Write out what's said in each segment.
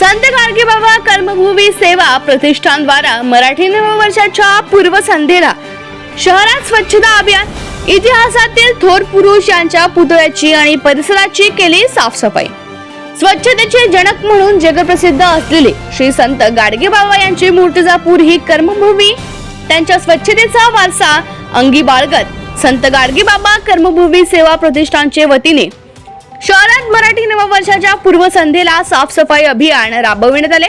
संत गाडगे बाबा कर्मभूमी सेवा प्रतिष्ठान द्वारा मराठी नववर्षाच्या पूर्वसंध्येला शहरात स्वच्छता अभियान इतिहासातील थोर पुरुष यांच्या पुतळ्याची आणि परिसराची केली साफसफाई. स्वच्छतेचे जनक म्हणून जगप्रसिद्ध असलेले श्री संत गाडगे बाबा यांची मूर्तिजापूर ही कर्मभूमी त्यांच्या स्वच्छतेचा वारसा अंगी बाळगत संत गाडगे बाबा कर्मभूमी सेवा प्रतिष्ठानचे वतीने शहरात मराठी नववर्षाच्या पूर्वसंध्येला साफसफाई अभियान राबविण्यात आले.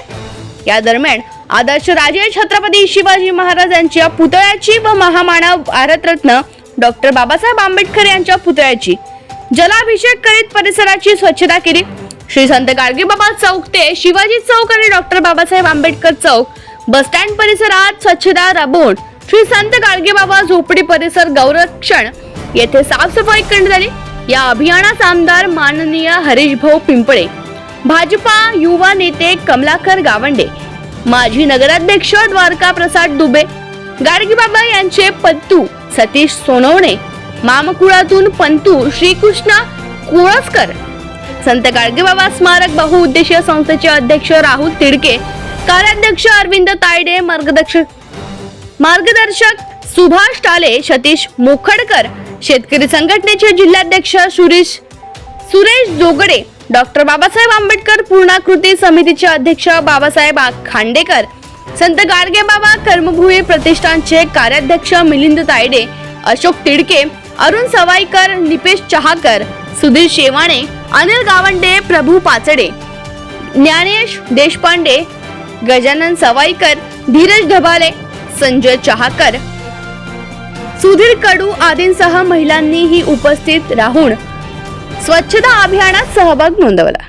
या दरम्यान आदर्श राजे छत्रपती शिवाजी महाराज यांच्या पुतळ्याची व महामानव भारतरत्न डॉक्टर बाबासाहेब आंबेडकर यांच्या पुतळ्याची जलाभिषेक करीत परिसराची स्वच्छता केली. श्री संत गाडगेबाबा चौक ते शिवाजी चौक आणि doctor Babasaheb Ambedkar Chowk bus stand परिसरात स्वच्छता राबवून श्री संत गाडगेबाबा झोपडी परिसर गौरक्षण येथे साफसफाई करण्यात आली. या अभियानात आमदार माननीय हरीशभाऊ पिंपळे भाजपा युवा नेते कमलाकर गावंडे माजी नगराध्यक्ष द्वारका प्रसाद दुबे गाडगीबाबा यांचे पत्तू सतीश सोनवणे मामकुळातून पंतू श्रीकृष्ण कुळसकर संत गाडगेबाबा स्मारक बहुउद्देशीय संस्थेचे अध्यक्ष राहुल तिडके कार्याध्यक्ष अरविंद तायडे मार्गदर्शक मार्गदर्शक सुभाष टाले सतीश मोखडकर शेतकरी संघटनेचे जिल्हाध्यक्ष सुरेश सुरेश जोगडे डॉक्टर बाबासाहेब आंबेडकर पूर्णाकृती समितीचे अध्यक्ष बाबासाहेब खांडेकर संत गाडगेबाबा कर्मभूमी प्रतिष्ठानचे कार्याध्यक्ष मिलिंद तायडे अशोक तिडके अरुण सवाईकर निपेश चहाकर सुधीर शेवाणे अनिल गावंडे प्रभू पाचडे ज्ञानेश देशपांडे गजानन सवाईकर धीरज ढबाले संजय चहाकर सुधीर कडू आदींसह महिलांनीही उपस्थित राहून स्वच्छता अभियानात सहभाग नोंदवला.